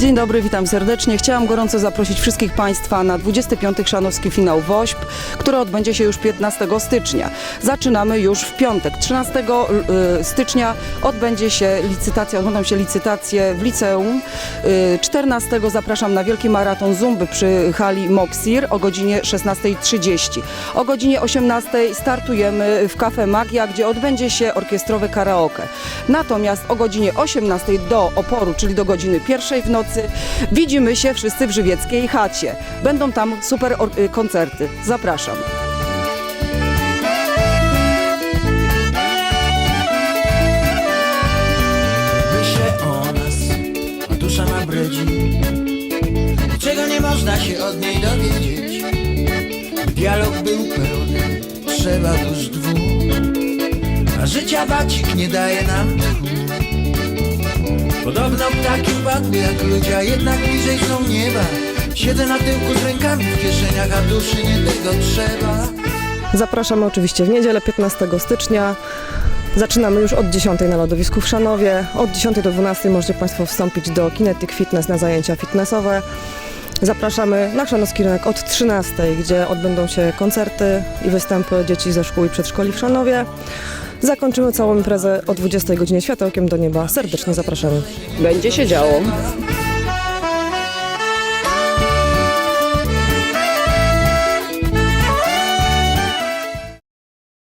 Dzień dobry, witam serdecznie. Chciałam gorąco zaprosić wszystkich Państwa na 25. Chrzanowski finał WOŚP, który odbędzie się już 15 stycznia. Zaczynamy już w piątek. 13 y, stycznia odbędzie się licytacja, odbędą się licytacje w liceum. Y, 14 zapraszam na wielki maraton Zumby przy hali Moksir o godzinie 16.30. O godzinie 18.00 startujemy w Cafe Magia, gdzie odbędzie się orkiestrowe karaoke. Natomiast o godzinie 18.00 do oporu, czyli do godziny pierwszej w nocy, widzimy się wszyscy w żywieckiej chacie. Będą tam super y, koncerty. Zapraszam. Myślę o nas, dusza ma bredzi Czego nie można się od niej dowiedzieć Dialog był pełny, trzeba dusz dwóch A życia wacik nie daje nam tchu Podobno ptaki jak ludzie, a jednak bliżej są nieba Siedzę na tyłku z rękami w kieszeniach, a duszy nie tego trzeba Zapraszamy oczywiście w niedzielę 15 stycznia. Zaczynamy już od 10 na lodowisku w Szanowie. Od 10 do 12 możecie Państwo wstąpić do Kinetic Fitness na zajęcia fitnessowe. Zapraszamy na Szanowski Rynek od 13, gdzie odbędą się koncerty i występy dzieci ze szkół i przedszkoli w Szanowie. Zakończymy całą imprezę o 20 godzinie światełkiem do nieba. Serdecznie zapraszamy. Będzie się działo.